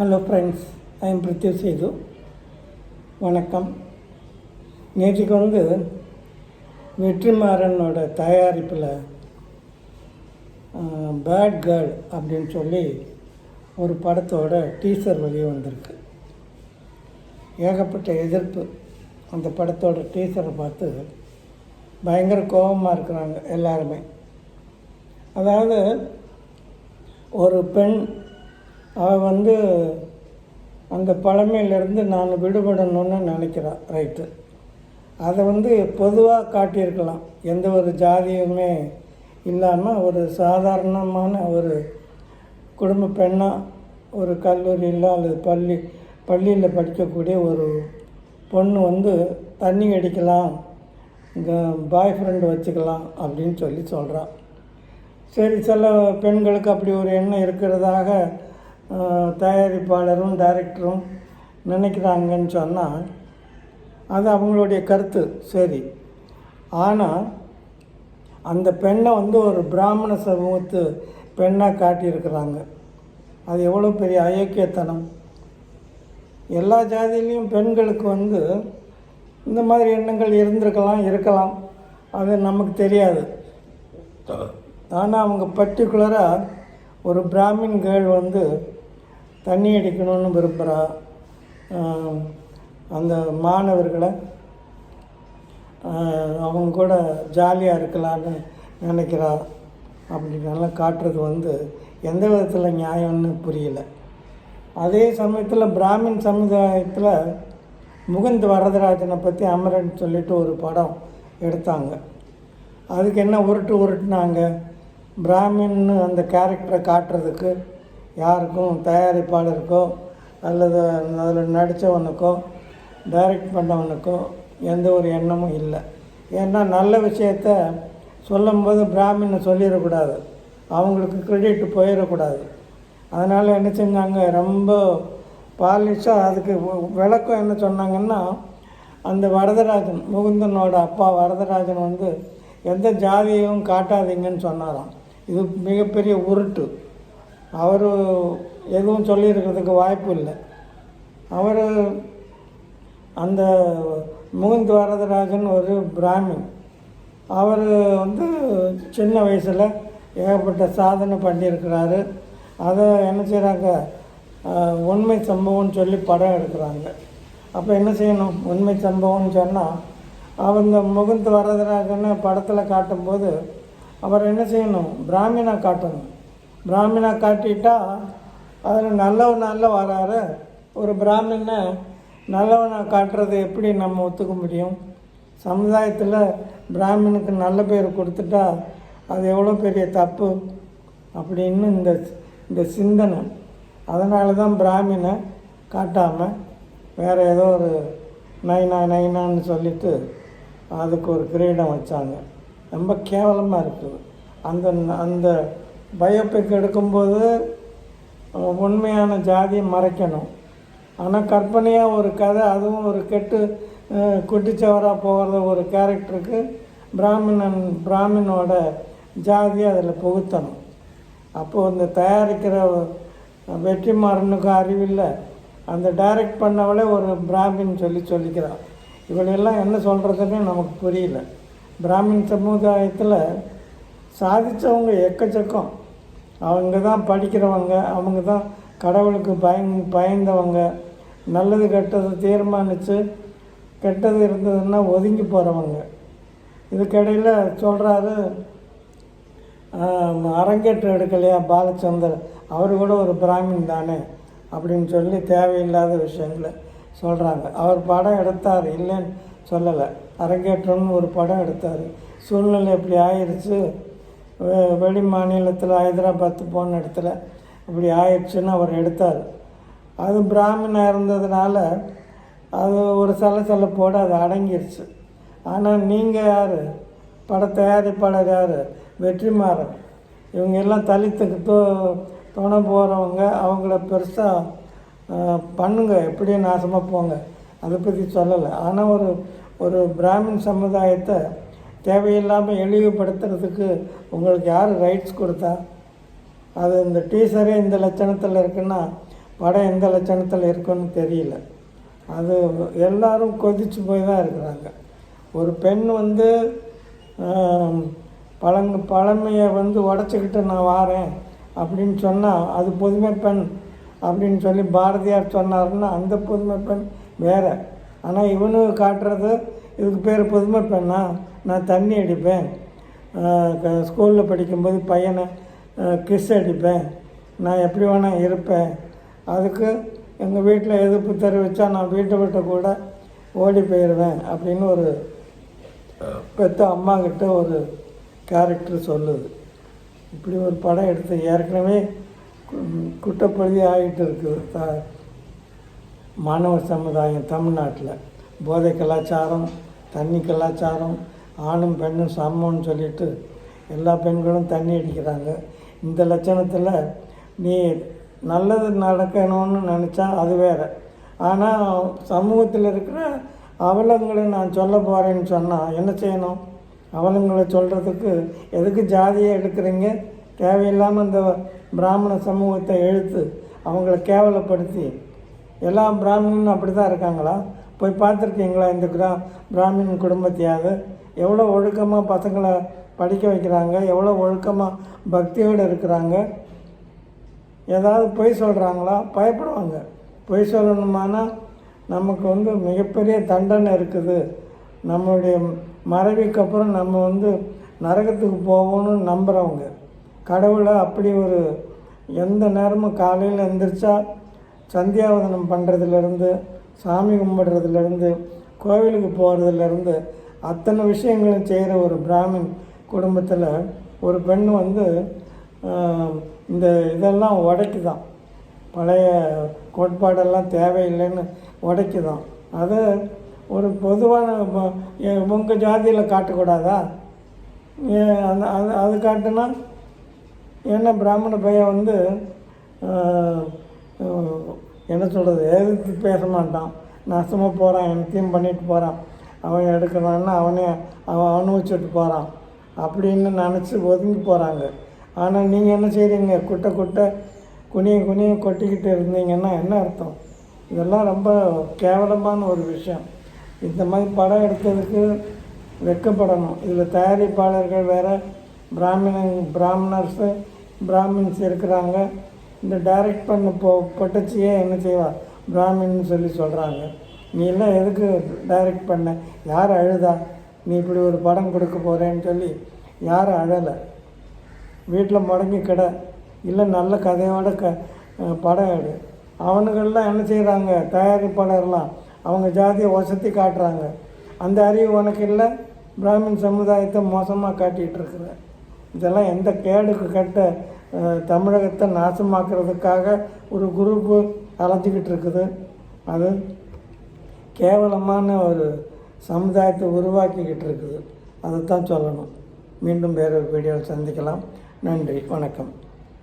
Hello friends I'm Prithyu Sethu வணக்கம். நேற்றுக்கு வந்து வெற்றிமாறனோட தயாரிப்பில் பேட் கேர்ள் அப்படின்னு சொல்லி ஒரு படத்தோட டீசர் வெளியே வந்திருக்கு. ஏகப்பட்ட எதிர்ப்பு அந்த படத்தோட டீசரை பார்த்து பயங்கர கோபமாக இருக்கிறாங்க எல்லாருமே. அதாவது ஒரு பெண் அவள் வந்து அந்த பழமையிலேருந்து நான் விடுபடணும்னு நினைக்கிறாள் ரைட்டு அதை வந்து பொதுவாக காட்டியிருக்கலாம். எந்த ஒரு ஜாதியுமே இல்லாமல் ஒரு சாதாரணமான ஒரு குடும்ப பெண்ணாக ஒரு கல்லூரியில் அல்லது பள்ளி பள்ளியில் படிக்கக்கூடிய ஒரு பொண்ணு வந்து தண்ணி அடிக்கலாம் இங்கே பாய் ஃப்ரெண்டு வச்சுக்கலாம் அப்படின்னு சொல்லி சொல்கிறான் சரி சில பெண்களுக்கு அப்படி ஒரு எண்ணம் இருக்கிறதாக தயாரிப்பாளரும் டைரக்டரும் நினைக்கிறாங்கன்னு சொன்னால் அது அவங்களுடைய கருத்து சரி. ஆனால் அந்த பெண்ணை வந்து ஒரு பிராமண சமூகத்து பெண்ணாக காட்டியிருக்கிறாங்க. அது எவ்வளோ பெரிய அயோக்கியத்தனம். எல்லா ஜாதியிலையும் பெண்களுக்கு வந்து இந்த மாதிரி எண்ணங்கள் இருந்திருக்கலாம் இருக்கலாம். அது நமக்கு தெரியாது. ஆனால் அவங்க பர்டிகுலராக ஒரு பிராமின் கேர்ள் வந்து தண்ணி அடிக்கணும்னு விரும்புகிறா அந்த மாணவர்களை அவங்க கூட ஜாலியாக இருக்கலான்னு நினைக்கிறா. அப்படின்னெல்லாம் காட்டுறது வந்து எந்த விதத்தில் நியாயம்னு புரியல. அதே சமயத்தில் பிராமின் சமுதாயத்தில் முகுந்த் வரதராஜனை பற்றி அமரன் சொல்லிட்டு ஒரு படம் எடுத்தாங்க. அதுக்கு என்ன உருட்டு உருட்டுனாங்க? பிராமின்னு அந்த கேரக்டரை காட்டுறதுக்கு யாருக்கும் தயாரிப்பாளருக்கோ அல்லது அதில் நடித்தவனுக்கோ டைரக்ட் பண்ணவனுக்கோ எந்த ஒரு எண்ணமும் இல்லை. ஏன்னா நல்ல விஷயத்த சொல்லும்போது பிராமின்னு சொல்லிடக்கூடாது. அவங்களுக்கு கிரெடிட் போயிடக்கூடாது. அதனால் என்ன செஞ்சாங்க? ரொம்ப பாலிஷாக அதுக்கு விளக்கம் என்ன சொன்னாங்கன்னா அந்த வரதராஜன் முகுந்தனோட அப்பா வரதராஜன் வந்து எந்த ஜாதியையும் காட்டாதீங்கன்னு சொன்னாராம். இது மிகப்பெரிய உருட்டு. அவர் எதுவும் சொல்லியிருக்கிறதுக்கு வாய்ப்பு இல்லை. அவர் அந்த முகுந்த் வரதராஜன் ஒரு பிராமின். அவர் வந்து சின்ன வயசில் ஏகப்பட்ட சாதனை பண்ணியிருக்கிறாரு. அதை என்ன செய்கிறாங்க உண்மை சம்பவம்னு சொல்லி படம் எடுக்கிறாங்க. அப்போ என்ன செய்யணும்? உண்மை சம்பவம்னு சொன்னால் அவங்க முகுந்த் வரதராஜனை படத்தில் காட்டும்போது அவர் என்ன செய்யணும்? பிராமினாக காட்டணும். பிராமினா காட்டிட்டா அதில் நல்லவன் நல்ல வராரு. ஒரு பிராமினை நல்லவனை காட்டுறது எப்படி நம்ம ஒத்துக்க முடியும்? சமுதாயத்தில் பிராமினுக்கு நல்ல பேர் கொடுத்துட்டா அது எவ்வளோ பெரிய தப்பு அப்படின்னு இந்த இந்த சிந்தனை. அதனால தான் பிராமினை காட்டாமல் வேறு ஏதோ ஒரு நைனா நைனான்னு சொல்லிட்டு அதுக்கு ஒரு கிரீடம் வச்சாங்க. ரொம்ப கேவலமாக இருக்குது. அந்த அந்த பயோபிக் எடுக்கும்போது உண்மையான ஜாதியை மறைக்கணும். ஆனால் கற்பனையாக ஒரு கதை அதுவும் ஒரு கெட்டு குட்டிச்சவராக போகிற ஒரு கேரக்டருக்கு பிராமணன் பிராமினோட ஜாதியை அதில் புகுத்தணும். அப்போது இந்த தயாரிக்கிற வெற்றிமாறனுக்கு அறிவில்லை. அந்த டைரக்ட் பண்ணவளே ஒரு பிராமின் சொல்லி சொல்லிக்கிறான் இவளெல்லாம் என்ன சொல்கிறதுன்னு நமக்கு புரியல. பிராமின் சமுதாயத்தில் சாதித்தவங்க எக்கச்சக்கம். அவங்க தான் படிக்கிறவங்க அவங்க தான் கடவுளுக்கு பயன் பயந்தவங்க. நல்லது கெட்டது தீர்மானித்து கெட்டது இருந்ததுன்னா ஒதுங்கி போகிறவங்க இதுக்கடையில் சொல்கிறாரு அரங்கேற்றம் எடுக்கலையா பாலச்சந்தர்? அவர் கூட ஒரு பிராமின் தானே அப்படின்னு சொல்லி தேவையில்லாத விஷயங்களை சொல்கிறாங்க அவர் படம் எடுத்தார் இல்லைன்னு சொல்லலை. அரங்கேற்றம்னு ஒரு படம் எடுத்தார். சூழ்நிலை இப்படி ஆயிடுச்சு வெளி மாநிலத்தில் ஹைதராபாத் போன இடத்துல இப்படி ஆயிடுச்சுன்னு அவர் எடுத்தார். அது பிராமணாக இருந்ததுனால அது ஒரு சலசலப்போடு அது அடங்கிருச்சு. ஆனால் நீங்கள் யார்? பட தயாரிப்பாளர் யார்? வெற்றிமாறன். இவங்க எல்லாம் தலித்துக்கு தோ துணை போகிறவங்க அவங்கள பெருசாக பண்ணுங்க. எப்படியும் நாசமாக போங்க. அதை பற்றி சொல்லலை. ஆனால் ஒரு ஒரு பிராமின் சமுதாயத்தை தேவையில்லாமல் இழிவுபடுத்துறதுக்கு உங்களுக்கு யார் ரைட்ஸ் கொடுத்தா? அது இந்த டீசரே இந்த லட்சணத்தில் இருக்குன்னா படம் எந்த லட்சணத்தில் இருக்குன்னு தெரியல. அது எல்லாரும் கொதிச்சு போய் தான் இருக்கிறாங்க. ஒரு பெண் வந்து பழங்க பழமையை வந்து உடச்சிக்கிட்டு நான் வாரேன் அப்படின்னு சொன்னால் அது புதுமை பெண் அப்படின்னு சொல்லி பாரதியார் சொன்னார்னா அந்த புதுமை பெண் வேறு. ஆனால் இவனு காட்டுறது இதுக்கு பேர் புதுமை பெண்ணா? நான் தண்ணி அடிப்பேன். ஸ்கூலில் படிக்கும்போது பையனை கிஸ் அடிப்பேன். நான் எப்படி வேணால் இருப்பேன். அதுக்கு எங்கள் வீட்டில் எதிர்ப்பு தெரிவித்தா நான் வீட்டை விட்டு கூட ஓடி போயிடுவேன் அப்படின்னு ஒரு பெத்த அம்மாக்கிட்ட ஒரு கேரக்டர் சொல்லுது. இப்படி ஒரு படம் எடுத்து ஏற்கனவே கு- குற்றப்பகுதி ஆகிட்டு இருக்குது த மாணவர் சமுதாயம் தமிழ்நாட்டில். போதை கலாச்சாரம் தண்ணி கலாச்சாரம் ஆணும் பெண்ணும் சமம்னு சொல்லிட்டு எல்லா பெண்களும் தண்ணி அடிக்கிறாங்க. இந்த லட்சணத்தில் நீ நல்லது நடக்கணும்னு நினச்சா அது வேற. ஆனால் சமூகத்தில் இருக்கிற அவலங்களை நான் சொல்ல போகிறேன்னு சொன்னால் என்ன செய்யணும்? அவலங்களை சொல்கிறதுக்கு எதுக்கு ஜாதியை எடுக்கிறீங்க? தேவையில்லாமல் இந்த பிராமண சமூகத்தை எழுத்து அவங்கள கேவலப்படுத்தி. எல்லா பிராமணனும் அப்படி தான் இருக்காங்களா? போய் பார்த்துருக்கீங்களா இந்த கிரா பிராமின் குடும்பத்தையாவது எவ்வளோ ஒழுக்கமாக பசங்களை படிக்க வைக்கிறாங்க? எவ்வளோ ஒழுக்கமாக பக்தியோடு இருக்கிறாங்க? ஏதாவது பொய் சொல்கிறாங்களா பயப்படுவாங்க. பொய் சொல்லணுமானா நமக்கு வந்து மிகப்பெரிய தண்டனை இருக்குது. நம்மளுடைய மறைவுக்கு அப்புறம் நம்ம வந்து நரகத்துக்கு போகணும்னு நம்புகிறவங்க கடவுளை அப்படி ஒரு எந்த நேரமும் காலையில் எந்திரிச்சா சந்தியாவதனம் பண்ணுறதுலேருந்து சாமி கும்பிட்றதுலேருந்து கோவிலுக்கு போகிறதுலேருந்து அத்தனை விஷயங்களும் செய்கிற ஒரு பிராமின் குடும்பத்தில் ஒரு பெண் வந்து இந்த இதெல்லாம் உடைக்குதான். பழைய கோட்பாடெல்லாம் தேவையில்லைன்னு உடைக்குதான். அது ஒரு பொதுவான உங்கள் ஜாதியில் காட்டக்கூடாதா? ஏன் அந்த அது அது காட்டுனா என்ன பிராமண பையன் வந்து என்ன சொல்கிறது எதிர்த்து பேச மாட்டான். நஷ்டமாக போகிறான் என்னத்தையும் பண்ணிட்டு போகிறான் அவன் எடுக்கிறான்னா அவனே அவன் அனுபவிச்சுட்டு போகிறான் அப்படின்னு நினச்சி ஒதுங்கி போகிறாங்க ஆனால் நீங்கள் என்ன செய்கிறீங்க குட்டை குட்டை குனிய குனிய கொட்டிக்கிட்டு இருந்தீங்கன்னா என்ன அர்த்தம்? இதெல்லாம் ரொம்ப கேவலமான ஒரு விஷயம். இந்த மாதிரி படம் எடுத்ததுக்கு வெட்கப்படணும் இதில் தயாரிப்பாளர்கள் வேறு பிராமணன் பிராமணர்ஸு பிராமின்ஸ் இருக்கிறாங்க. இந்த டைரக்ட் பண்ண போ பொட்டச்சியே என்ன செய்வா? பிராமின்னு சொல்லி சொல்கிறாங்க நீ எல்லாம் எதுக்கு டைரக்ட் பண்ண? யார் அழுதா? நீ இப்படி ஒரு படம் கொடுக்க போகிறேன்னு சொல்லி யாரும் அழலை. வீட்டில் முடங்கி கிட. இல்லை நல்ல கதையோட க படம் எடு. அவனுங்கள்லாம் என்ன செய்கிறாங்க தயாரிப்பாளர்லாம். அவங்க ஜாதியை வசதி காட்டுறாங்க. அந்த அறிவு உனக்கு இல்லை? பிராமின் சமுதாயத்தை மோசமாக காட்டிகிட்டு இருக்கிற. இதெல்லாம் எந்த கேடுக்கு கட்ட தமிழகத்தை நாசமாக்குறதுக்காக ஒரு குரூப்பு அலைஞ்சிக்கிட்டு இருக்குது. அது கேவலமான ஒரு சமுதாயத்தை உருவாக்கிக்கிட்டு இருக்குது. அதைத்தான் சொல்லணும். மீண்டும் வேறொரு வீடியோவில் சந்திக்கலாம். நன்றி. வணக்கம்.